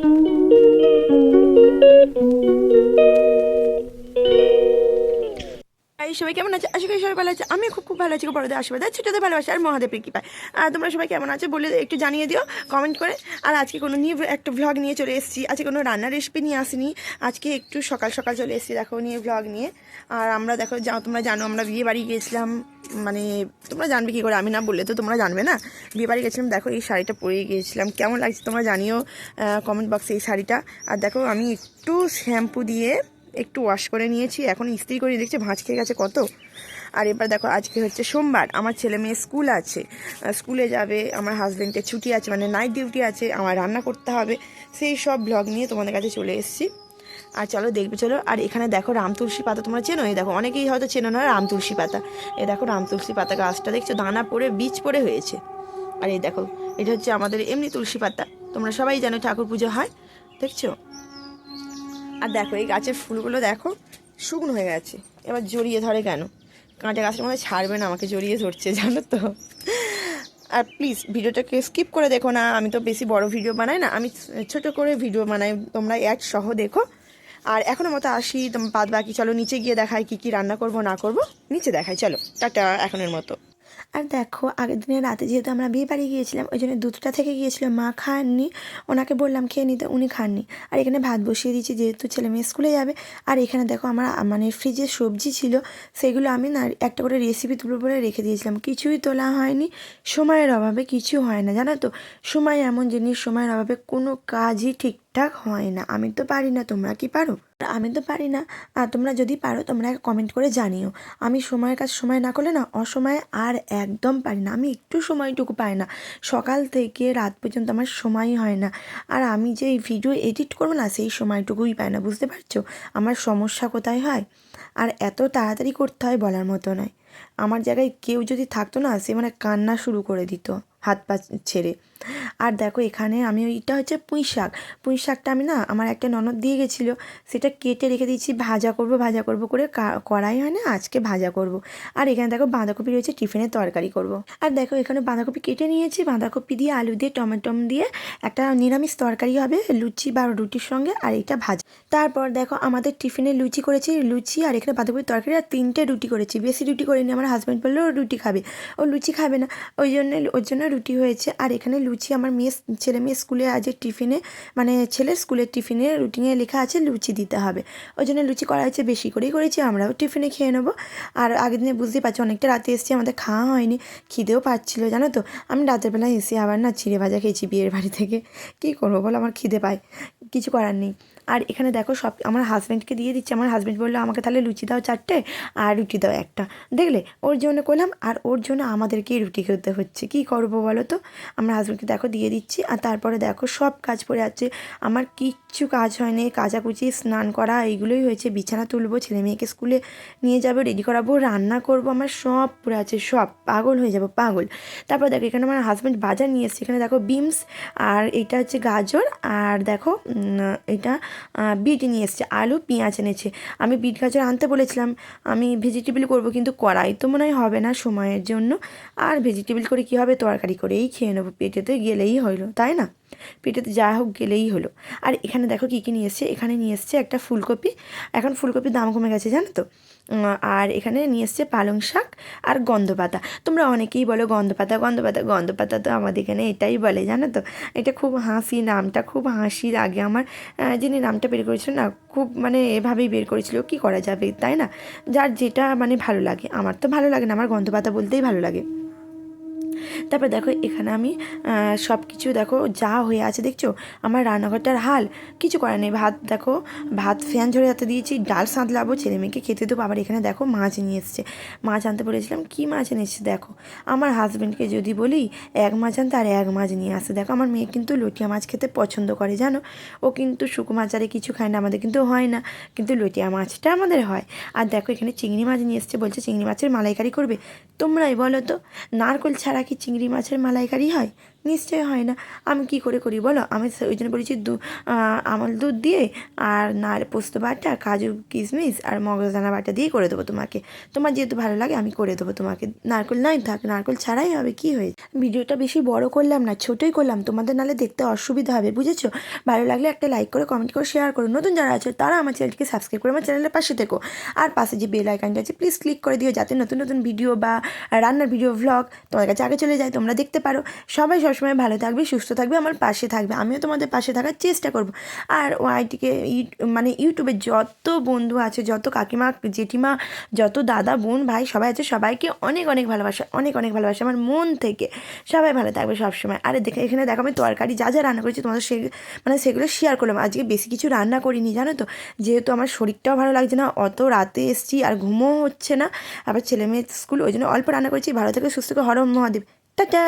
Thank you. এই সবাই কেমন আছে? আশা করি সবাই ভালো আছে। আমি খুব খুব ভালো আছি বড়দের আশীর্বাদ। আর ছোটদের ভালোবাসা আর মহাদেবের কৃপায়। আর তোমরা সবাই কেমন আছে বলে একটু জানিয়ে দিও কমেন্ট করে। আর আজকে কোনো নিয়ে একটা ভ্লগ নিয়ে চলে এসেছি। আজকে কোনো রান্নার রেসিপি নিয়ে আসিনি। আজকে একটু সকাল সকাল চলে এসেছি, দেখো, নিয়ে ভ্লগ নিয়ে। আর আমরা দেখো, যা, তোমরা জানো, আমরা বিয়ে বাড়ি গিয়েছিলাম মানে তোমরা জানবে কী করে, আমি না বললে তো তোমরা জানবে না। বিয়ে বাড়ি গেছিলাম দেখো, এই শাড়িটা পরে গিয়েছিলাম। কেমন লাগছে তোমরা জানিও কমেন্ট বক্সে এই শাড়িটা। আর দেখো, আমি একটু শ্যাম্পু দিয়ে একটু ওয়াশ করে নিয়েছি, এখন ইস্ত্রি করে দেখছি ভাঁজ খেয়ে গেছে কত। আর এবার দেখো, আজকে হচ্ছে সোমবার, আমার ছেলে মেয়ে স্কুল আছে। স্কুলে যাবে, আমার হাজব্যান্ডের ছুটি আছে মানে নাইট ডিউটি আছে, আমার রান্না করতে হবে, সেই সব ব্লগ নিয়ে তোমাদের কাছে চলে এসেছি। আর চলো দেখবে, চলো। আর এখানে দেখো রাম তুলসী পাতা, তোমরা চেনো? এই দেখো, অনেকেই হয়তো চেনো না রাম তুলসী পাতা। এই দেখো রাম তুলসী পাতা গাছটা, দেখছ? দানা পড়ে, বীজ পড়ে হয়েছে। আর এই দেখো, এটা হচ্ছে আমাদের এমনি তুলসী পাতা। তোমরা সবাই জানো ঠাকুর পুজো হয়, দেখছ? আর দেখো, এই গাছের ফুলগুলো দেখো, শুকনো হয়ে গেছে। এবার জড়িয়ে ধরে কেন? কাঁটা গাছের মধ্যে ছাড়বে না, আমাকে জড়িয়ে ধরছে, জানো তো। আর প্লিজ ভিডিওটাকে স্কিপ করে দেখো না, আমি তো বেশি বড় ভিডিও বানাই না, আমি ছোট করে ভিডিও বানাই, তোমরা এক সহ দেখো। আর এখনও মতো আসি বাদ বাকি চলো নিচে গিয়ে দেখাই কি কি রান্না করব, না করব, নিচে দেখাই, চলো, টাটা, এখনের মতো। আর দেখো, আগের দিনের রাতে যেহেতু আমরা বিয়ে বাড়ি গিয়েছিলাম, ওই জন্য দুধটা থেকে গিয়েছিল। মা খাননি, ওনাকে বললাম খেয়ে নিতে, উনি খাননি। আর এখানে ভাত বসিয়ে দিয়েছি, যেহেতু ছেলে মেয়ে স্কুলে যাবে। আর এখানে দেখো আমার মানে ফ্রিজে সবজি ছিল, সেগুলো আমি না একটা করে রেসিপি তুলে বলে রেখে দিয়েছিলাম। কিছুই তোলা হয়নি। সময়ের অভাবে কিছু হয় না, জানো তো? সময় এমন জিনিস, সময়ের অভাবে কোনো কাজই ঠিকঠাক হয় না। আমি তো পারি না, তোমরা কি পারো? আমি তো পারি না। তোমরা যদি পারো, তোমরা কমেন্ট করে জানিও। আমি সময়ের কাজ সময় না করলে না, অসময়ে আর একদম পারি না। আমি একটু সময়টুকু পাই না। সকাল থেকে রাত পর্যন্ত আমার সময়ই হয় না। আর আমি যে ভিডিও এডিট করব না, সেই সময়টুকুই পাই না। বুঝতে পারছ? আমার সমস্যা কোথায় হয়? আর এত তাড়াতাড়ি করতে হয় বলার মতো নয়। আমার জায়গায় কেউ যদি থাকতো না, সে মানে কান্না শুরু করে দিত, হাত পা ছেড়ে। আর দেখো এখানে আমি ওইটা হচ্ছে পুঁই শাক। পুঁই শাকটা আমি না, আমার একটা ননদ দিয়ে গেছিল, সেটা কেটে রেখে দিয়েছি, ভাজা করব ভাজা করব করে কড়াই হয় না, আজকে ভাজা করব। আর এখানে দেখো বাঁধাকপি রয়েছে টিফিনের তরকারি করব। আর দেখো এখানে বাঁধাকপি কেটে নিয়েছি, বাঁধাকপি দিয়ে আলু দিয়ে টমেটম দিয়ে একটা নিরামিষ তরকারি হবে, লুচি বা রুটির সঙ্গে, আর এটা ভাজা। তারপর দেখো আমাদের টিফিনে লুচি করেছি, লুচি আর এখানে বাঁধাকপির তরকারি, আর তিনটে রুটি করেছি, বেশি রুটি করিনি, আমার হাজব্যান্ড বলল ও রুটি খাবে। ও লুচি খাবে না। ওই জন্য, ওর জন্য রুটি হয়েছে। আর এখানে লুচি আমার মেয়ে ছেলে মেয়ে স্কুলে আজকে টিফিনে মানে ছেলের স্কুলের টিফিনে রুটিনে লেখা আছে, লুচি দিতে হবে। ওই জন্য লুচি করা হয়েছে, বেশি করেই করেছি, আমরাও টিফিনে খেয়ে নেব। আর আগের দিনে বুঝতেই পারছি, অনেকটা রাতে এসেছি, আমাদের খাওয়া হয়নি, খিদেও পাচ্ছিলো, জানো তো? আমি রাতের বেলায় এসে আবার না চিড়ে ভাজা খেয়েছি বিয়ের বাড়ি থেকে। কী করব বলো, আমার খিদে পায়। কিছু করার নেই। আর এখানে দেখো সব, আমার হাজব্যান্ডকে দিয়ে দিচ্ছি। আমার হাজব্যান্ড বলল, আমাকে তাহলে লুচি দাও চারটে আর রুটি দাও একটা। দেখলে, ওর জন্য করলাম আর ওর জন্য আমাদেরকেই রুটি খেতে হচ্ছে। কী করব বলো তো? আমার হাজব্যান্ডকে দেখো দিয়ে দিচ্ছি আর তারপরে দেখো সব কাজ পড়ে আছে আমার কিচ্ছু কাজ হয়নি। কাচাকুচি, স্নান করা, এইগুলোই হয়েছে। বিছানা তুলবো, ছেলে মেয়েকে স্কুলে নিয়ে যাব রেডি করাবো, রান্না করব, আমার সব পড়ে আছে, সব। পাগল হয়ে যাব, পাগল। তারপর দেখো, এখানে আমার হাজব্যান্ড বাজার নিয়ে এসছে। এখানে দেখো বিমস আর এটা হচ্ছে গাজর আর দেখো এটা বিট নিয়ে এসছে, আলু, পেঁয়াজ এনেছে। আমি বিট গাজর আনতে বলেছিলাম, আমি ভেজিটেবিল করব কিন্তু কড়াই তো মনে হয় হবে না সময়ের জন্য। আর ভেজিটেবিল করে কি হবে? তরকারি করেই খেয়ে নেব পেটেতে গেলেই হইল, তাই না? পেটেতে যা হোক গেলেই হলো। আর এখানে দেখো কী কী নিয়ে এসছে? এখানে নিয়ে এসছে একটা ফুলকপি। এখন ফুলকপির দাম কমে গেছে, জানো তো? আর এখানে নিয়ে এসছে পালং শাক আর গন্ধপাতা। তোমরা অনেকেই বলো গন্ধপাতা গন্ধপাতা গন্ধপাতা তো আমাদের এখানে এটাই বলে, জানো তো? এটা খুব হাসি, নামটা খুব হাসির আগে আমার যিনি নামটা বের করেছিল না, খুব মানে এভাবেই বের করেছিল, কি করা যাবে, তাই না? যার যেটা মানে ভালো লাগে, আমার তো ভালো লাগে না, আমার গন্ধপাতা বলতেই ভালো লাগে। তারপর দেখো এখানে আমি সব কিছু দেখো যা হয়ে আছে, দেখছ? আমার রান্নাঘরটার হাল, কিছু করার নেই। ভাত দেখো, ভাত ফ্যান ঝরে যাতে দিয়েছি, ডাল সাঁতলাবো ছেলে মেয়েকে খেতে দেবো। আবার এখানে দেখো মাছ নিয়ে এসছে। মাছ আনতে বলেছিলাম, কী মাছ এনেছে দেখো, আমার হাজব্যান্ডকে যদি বলি, এক মাছ আনতে আর এক মাছ নিয়ে আসে। দেখো, আমার মেয়ে কিন্তু লটিয়া মাছ খেতে পছন্দ করে, জানো? ও কিন্তু শুকো মাছ আরে কিছু খায় না, আমাদের কিন্তু হয় না। কিন্তু লটিয়া মাছটা আমাদের হয়। আর দেখো এখানে চিংড়ি মাছ নিয়ে এসছে, বলছে চিংড়ি মাছের মালাইকারি করবে। তোমরাই বলো তো, নারকোল ছাড়া কি চিংড়ি মাছের মালাইকারি হয়? নিশ্চয়ই হয় না। আমি কি করে করি বলো? আমি ওই জন্য বলেছি দু আমল দুধ দিয়ে আর নার পোস্ত বাটা, কাজু কিশমিশ আর মগজদানা বাটা দিয়ে করে দেবো তোমাকে। তোমার যেহেতু ভালো লাগে, আমি করে দেবো তোমাকে। নারকেল নাই থাক, নারকেল ছাড়াই হবে, কি হয়েছে? ভিডিওটা বেশি বড় করলাম না, ছোটোই করলাম। তোমাদের নালে দেখতে অসুবিধা হবে, বুঝেছ? ভালো লাগলে একটা লাইক করে কমেন্ট করে শেয়ার করো। নতুন যারা আছে, তারা আমার চ্যানেলটিকে সাবস্ক্রাইব করে আমার চ্যানেলের পাশে থেকো। আর পাশে যে বেল আইকনটা আছে প্লিজ ক্লিক করে দিও, যাতে নতুন নতুন ভিডিও বা রান্নার ভিডিও ভ্লগ তোমার কাছে আগে চলে যায়, তোমরা দেখতে পারো। সবাই সবসময় ভালো থাকবে, সুস্থ থাকবে, আমার পাশে থাকবে। আমিও তোমাদের পাশে থাকার চেষ্টা করব। আর ওয়াইটিকে মানে ইউটিউবে যত বন্ধু আছে, যত কাকিমা, জেঠিমা, যত দাদা, বোন, ভাই সবাই আছে, সবাইকে অনেক অনেক ভালোবাসা, অনেক অনেক ভালোবাসা আমার মন থেকে। সবাই ভালো থাকবে সবসময়। আরে দেখে এখানে দেখো, আমি তরকারি যা যা রান্না করেছি তোমাদের সে মানে সেগুলো শেয়ার করলাম। আজকে বেশি কিছু রান্না করিনি, জানো তো? যেহেতু আমার শরীরটাও ভালো লাগছে না, অত রাতে এসছি আর ঘুমও হচ্ছে না। আবার ছেলে মেয়ে স্কুল, ওই জন্য অল্প রান্না করেছি। ভালো থেকে, সুস্থ হরম মহাদেব। টাটা!